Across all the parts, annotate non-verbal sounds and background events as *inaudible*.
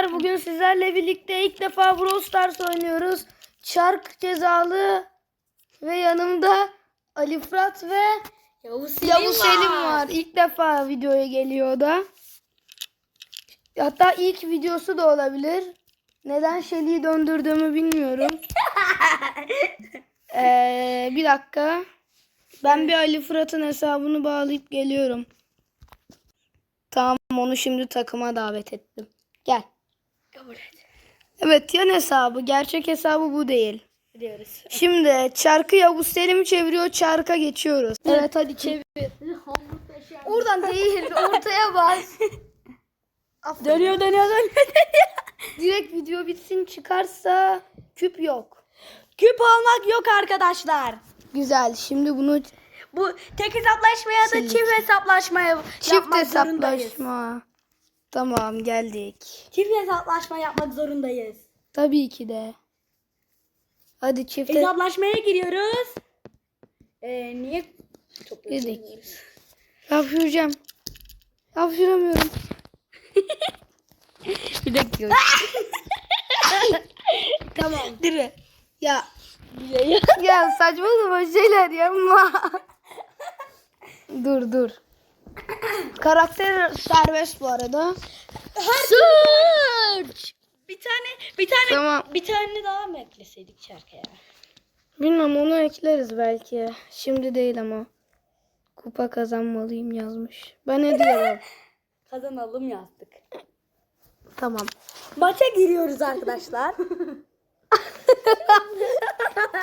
arkadaşlar bugün sizlerle birlikte ilk defa Brawl Stars oynuyoruz. Çark cezalı ve yanımda Ali Fırat ve Yavuz Selim, Yavuz Selim var. İlk defa videoya geliyor da. Hatta ilk videosu da olabilir. Neden Shelly'i döndürdüğümü bilmiyorum. *laughs* Ee, bir dakika. Ben bir Ali Fırat'ın hesabını bağlayıp geliyorum. Tamam onu şimdi takıma davet ettim. Gel. Kabul et. Evet yan hesabı. Gerçek hesabı bu değil. Biliyoruz. Şimdi çarkı Yavuz Selim çeviriyor. Çarka geçiyoruz. Evet hadi çevir. Oradan değil. Ortaya bas. *laughs* Dönüyor dönüyor dönüyor. Direkt video bitsin çıkarsa küp yok. Küp almak yok arkadaşlar. Güzel. Şimdi bunu Bu tek hesaplaşmaya da çift hesaplaşmaya çift yapmak zorundayız. Tamam geldik. Çift hesaplaşma yapmak zorundayız. Tabii ki de. Hadi çift Hesaplaşmaya giriyoruz. Ee, niye çok Girdik. Hapşuracağım. Hapşuramıyorum. Bir dakika. *laughs* Tamam. Dire. Ya ya saçmalama şeyler yapma. *laughs* dur dur. Karakter serbest bu arada. Search. Bir tane bir tane Tamam. bir tane daha mı ekleseydik şarkıya? Bilmem onu ekleriz belki. Şimdi değil ama. Kupa kazanmalıyım yazmış. Ben ne diyorum? *laughs* Kazanalım yazdık. tamam. Maça giriyoruz arkadaşlar. *laughs*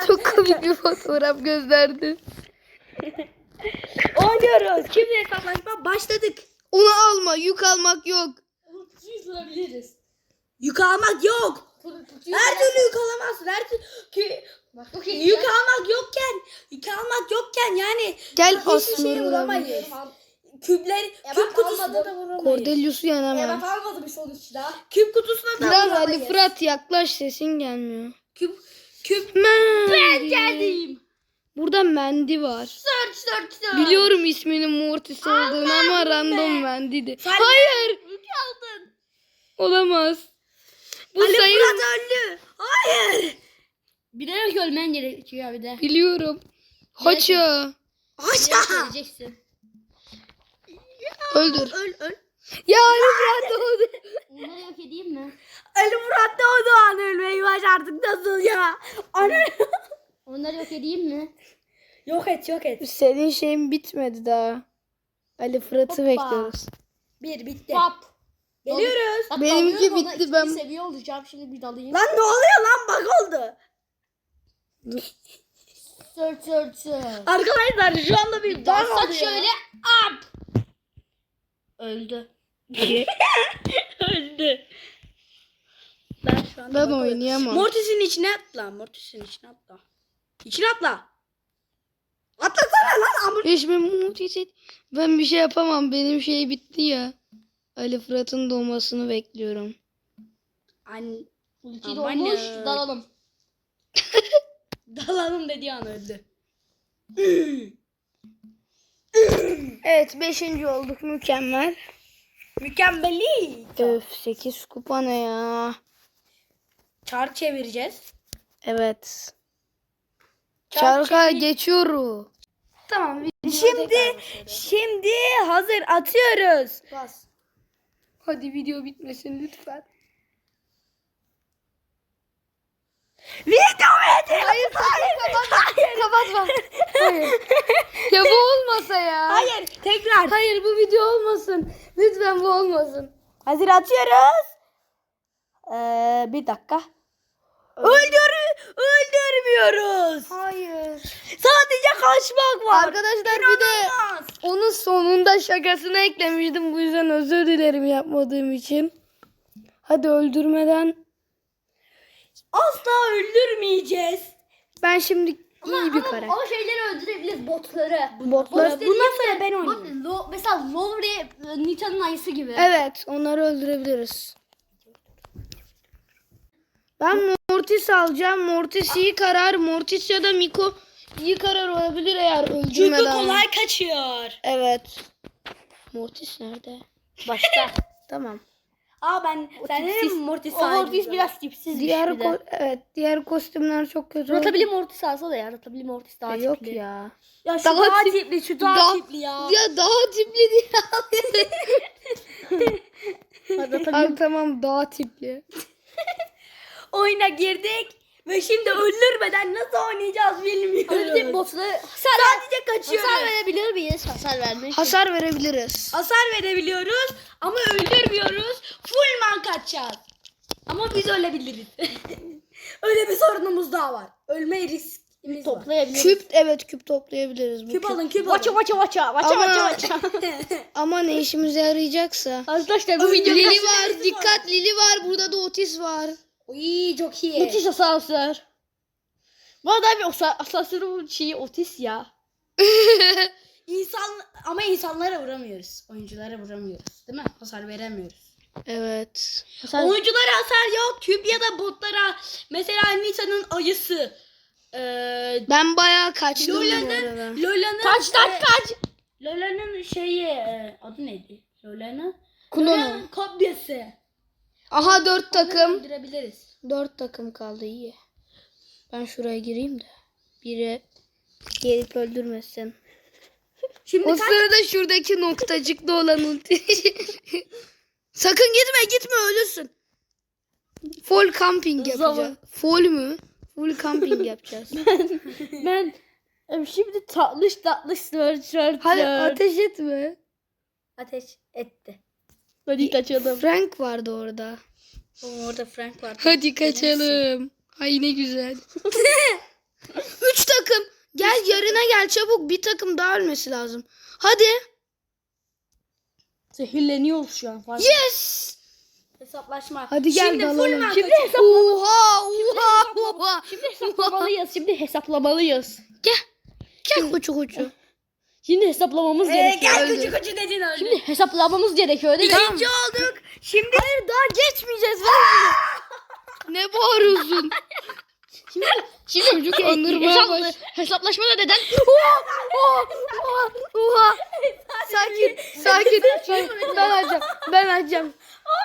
Çok komik bir fotoğraf gösterdi. *laughs* Oynuyoruz. Kimle hesaplaşma? Başladık. Onu alma. Yük almak yok. Yüzlenebiliriz. Yük almak yok. Her türlü yük alamazsın. Her türlü ki, yük almak yokken, yük almak yokken yani Gel hiçbir şey Osman. vuramayız. Küpler, küp kutusuna da vuramayız. Cordelius'u yenemem. Evet almadım bir sonuçta. Küp kutusuna da Biraz vuramayız. Ali Fırat yaklaş sesin gelmiyor. Küp, küp. Mendi. Geldim. Burada Mendi var. Search search search. Biliyorum isminin Mortis olduğunu ama random Mendi'di. Hayır. aldın. Olamaz. Bu Ali sayı Fırat öldü. Hayır. Bilerek ölmen gerekiyor bir de. biliyorum. Haça. Aşağı. Öleceksin. Öldür. Öl, öl. Ya Ali Fırat oldu. Onları yok edeyim mi? Ali Murat da o zaman ölmeyi başardık nasıl ya? Ana. *laughs* Onları yok edeyim mi? yok et yok et. Senin şeyin bitmedi daha. Ali Fırat'ı Hoppa. bekliyoruz. Bir bitti. Pop. Geliyoruz. Bak, Benimki dalıyorum bitti, ben- seviye olacağım şimdi bir dalayım. Lan ne oluyor lan bak oldu. Search search search. Arkadaşlar şu anda bir bug oldu şöyle up. Öldü. *laughs* Öldü. Ben şu anda Ben oynayamam. Mortis'in içine atla. Mortis'in içine atla. İçine atla. Atlasana lan amur. Hiç ben Mortis et- Ben bir şey yapamam. Benim şey bitti ya. Ali Fırat'ın doğmasını bekliyorum. An Ulti dolmuş dalalım. *laughs* Dalalım dediği an öldü. Evet 5. olduk mükemmel. Mükemmeli. Öf 8 kupa ne ya? Çark çevireceğiz. Evet. Çark Çarka geçiyoruz. Tamam. Şimdi şimdi hazır atıyoruz. Bas. Hadi video bitmesin lütfen. Video bitti. Hayır hayır kapatma. Kapatma. Hayır. *laughs* Ya bu olmasa ya. Hayır tekrar. Hayır bu video olmasın. Lütfen bu olmasın. Hazır atıyoruz. Ee, bir dakika. Öldür öldürmüyoruz. Hayır. Sadece kaçmak var. Arkadaşlar bir de İnanılmaz. onun sonunda şakasını eklemiştim. Bu yüzden özür dilerim yapmadığım için. Hadi öldürmeden. Asla öldürmeyeceğiz. Ben şimdi iyi bir kare. O şeyleri öldürebiliriz botları. Botlar. Bot Bundan sonra ben oynayayım. lo, mesela Lowry e, Nita'nın ayısı gibi. Evet onları öldürebiliriz. Ben Mortis alacağım. Mortis iyi karar. Mortis ya da Miko iyi karar olabilir eğer öldürmeden. Çünkü kolay kaçıyor. Evet. Mortis nerede? Başta. *laughs* tamam. Aa ben sen tipsiz. Mortis O Mortis biraz tipsiz Diğer bir de. ko- evet diğer kostümler çok kötü. oldu. Ratabili Mortis alsa da ya. Ratabili Mortis daha E, Yok tipli. ya. Ya şu Daha daha, tip- tipli, şu daha, daha- tipli ya. Ya daha tipli diye. *laughs* Abi tamam daha tipli. *laughs* Girdik ve şimdi öldürmeden nasıl oynayacağız bilmiyorum. Ratabili botları hasar, Sadece kaçıyoruz. hasar verebilir miyiz? Hasar vermek. Hasar verebiliriz. Hasar verebiliyoruz ama öldürmüyoruz. Full man kaçacağız. Ama biz ölebiliriz. *laughs* Öyle bir sorunumuz daha var. Ölme riskimiz var. Toplayabiliriz. Küp evet küp toplayabiliriz. Bu Küp küp. alın küp Vaça alın. vaça vaça vaça Ama- vaça vaça. *laughs* Ama ne işimize yarayacaksa. Arkadaşlar bu video Lili var dikkat Lili var burada da Otis var. Uy çok iyi. müthiş asansör. Bu arada bir asa- asansörün şeyi otis ya. *laughs* İnsan ama insanlara vuramıyoruz. Oyunculara vuramıyoruz. Değil mi? Hasar veremiyoruz. Evet. Hasar... Oyunculara hasar yok. Küp ya da botlara. Mesela Nisa'nın ayısı. Ee, Ben bayağı kaçtım. Lola'nın Lola'nın Kaç kaç kaç. Lola'nın şeyi e, adı neydi? Lola'nın. Lola'nın kopyası. Aha dört takım. Öldürebiliriz. Dört takım kaldı iyi. Ben şuraya gireyim de. Biri gelip öldürmesin. Şimdi O kaç sırada şuradaki noktacıkta olan ulti. *laughs* Sakın gitme gitme ölürsün. Full camping yapacağız. Full mü? Full camping yapacağız. *laughs* Ben em, şimdi tatlış tatlış sör sör Hadi sör. ateş etme. ateş etti. Hadi kaçalım. Frank vardı orada. O, orada Frank var. Hadi kaçalım. Ay ne güzel. *laughs* Üç takım. Gel yarına gel çabuk. Bir takım daha ölmesi lazım. Hadi. Zehirleniyoruz şu an. Fark Yes. Hesaplaşma. Hadi gel Şimdi full dalalım. Şimdi kaçıyor. hesap Oha oha oha. Şimdi hesaplamalıyız. Şimdi hesaplamalıyız. Gel. Gel kuçu kuçu. Şimdi hesaplamamız Ee, gerekiyor. gel küçük küçük dedin öldü. Şimdi hesaplamamız gerekiyor değil mi? İkinci olduk. Şimdi Hayır daha geçmeyeceğiz. *laughs* ne bağırıyorsun? Şimdi, şimdi Çocuk şey, anırmaya hesap- baş- hesaplaşmada neden? *laughs* Oha oha oha. Sakin sakin. Ben, ben açacağım. Ben açacağım.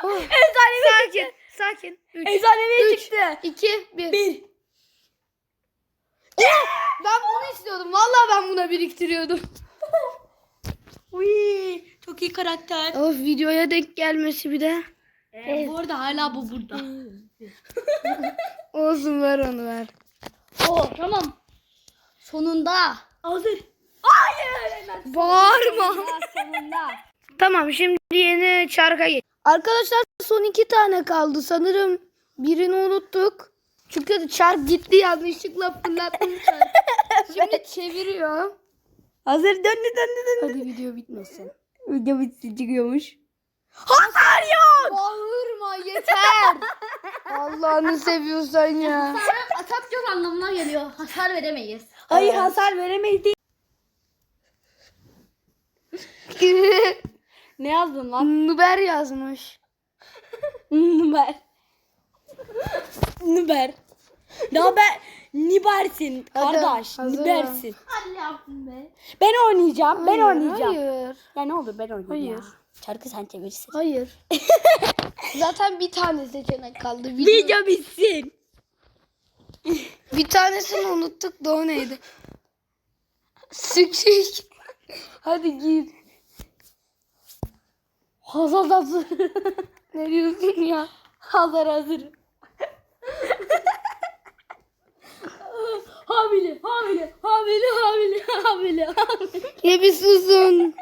Oh. Sakin sakin. Üç, efsanevi Üç. çıktı. iki, bir. Bir. Ben bunu istiyordum. Vallahi ben buna biriktiriyordum. Uy, çok iyi karakter. Of videoya denk gelmesi bir de. Ee, bu arada hala bu burada. *laughs* Olsun ver onu ver. Oo tamam. Sonunda. Hazır. Hayır. Bağırma. Sonunda. *laughs* Tamam şimdi yeni çarka geç. Arkadaşlar son iki tane kaldı. Sanırım birini unuttuk. Çünkü çark gitti yanlışlıkla fırlattım çarkı. *laughs* Şimdi çeviriyor. Hazır döndü döndü döndü. Hadi video bitmesin. Video bitsin çıkıyormuş. Hasar yok. Bağırma yeter. *laughs* Allah'ını seviyorsan ya. Atak yok anlamına geliyor. Hasar veremeyiz. Hayır hasar veremeyiz değil. *laughs* Ne yazdın lan? Nuber yazmış. *laughs* Nüber. Nüber. Ne haber? Nibersin Hadi, kardeş. hazır Nibersin. Hadi yaptım be. Ben oynayacağım. ben Hayır, oynayacağım. Hayır. Ya ne olur ben oynayayım Hayır. ya. Çarkı sen çevirsin. Hayır. *laughs* Zaten bir tane seçenek kaldı. Video. Video bitsin. Bir tanesini unuttuk da o neydi? Sükük. Hadi gir. Hazır hazır. Ne diyorsun ya? hazır hazır. hamile, hamile, hamile, hamile, hamile. Ya bir susun.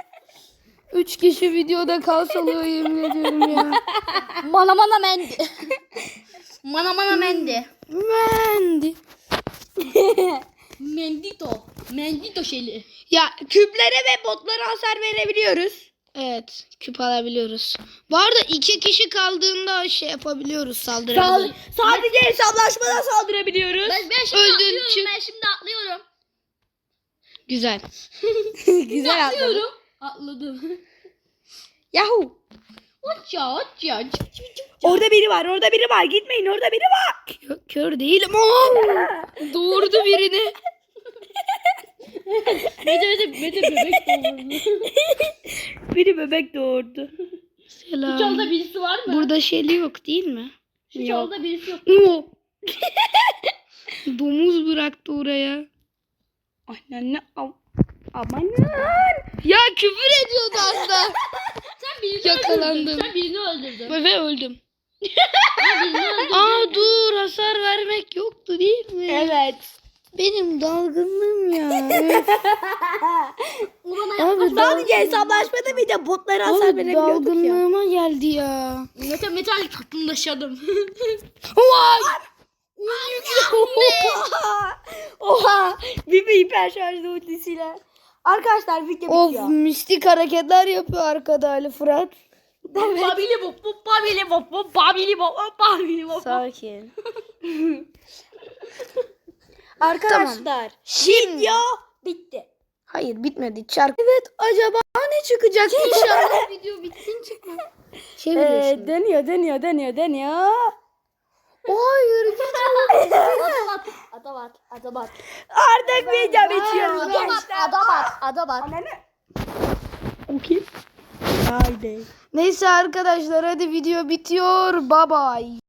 Üç kişi videoda kalsalıyor yemin ediyorum ya. Mana mana mendi. mana mana mendi. Mendi. Mendito. Mendito şeyli. Ya küplere ve botlara hasar verebiliyoruz. Evet küp alabiliyoruz. Bu arada iki kişi kaldığında şey yapabiliyoruz saldırabiliyoruz. Sadece hesaplaşmada saldırabiliyoruz. Ben, ben şimdi Öldün, atlıyorum. çık. Ben şimdi atlıyorum. Güzel. *laughs* Güzel atladı. Atlıyorum. Atladım. *laughs* Yahu. Uça uça. Orada biri var, orada biri var. Gitmeyin, orada biri var. Kör, kör değilim. Aa! Doğurdu birini. Mete mete mete bebek doğurdu. *laughs* Biri bebek doğurdu. Şu çalıda selam. birisi var mı? Burada Şeli yok değil mi? Şu çalıda birisi yok. Oo. Domuz bıraktı oraya. Anne am aman. Ya küfür ediyordu aslında. *laughs* Sen birini Yakalandım. öldürdün. Sen birini öldürdün. Ve öldüm. Sen birini *laughs* öldürdün. Aa dur hasar vermek yoktu değil mi? Evet. Benim dalgınlığım ya. *laughs* Olana Abi yaklaşma. Sadece hesaplaşmada bir de botlara hasar Abi verebiliyorduk ya. dalgınlığıma geldi ya. Mete metal tatlımlaşalım. Vay! Oha. Bibi hiper şarjlı ultisiyle. Arkadaşlar video Of bitiyor. mistik hareketler yapıyor arkada Ali Fırat. Babili bop bop babili bop bop babili bop bop babili bop. Sakin. *laughs* Arkadaşlar video bitti. Hayır bitmedi çark. Evet acaba ne çıkacak inşallah video bitsin çıkmaz. Şey Ee, biliyorsun. dönüyor dönüyor dönüyor dönüyor. O hayır Adabat. Adabat. Adabat. Artık video bitiyor. Adabat, gençler. Adabat. Adabat. Okey. Haydi. Neyse arkadaşlar hadi video bitiyor. Bye bye.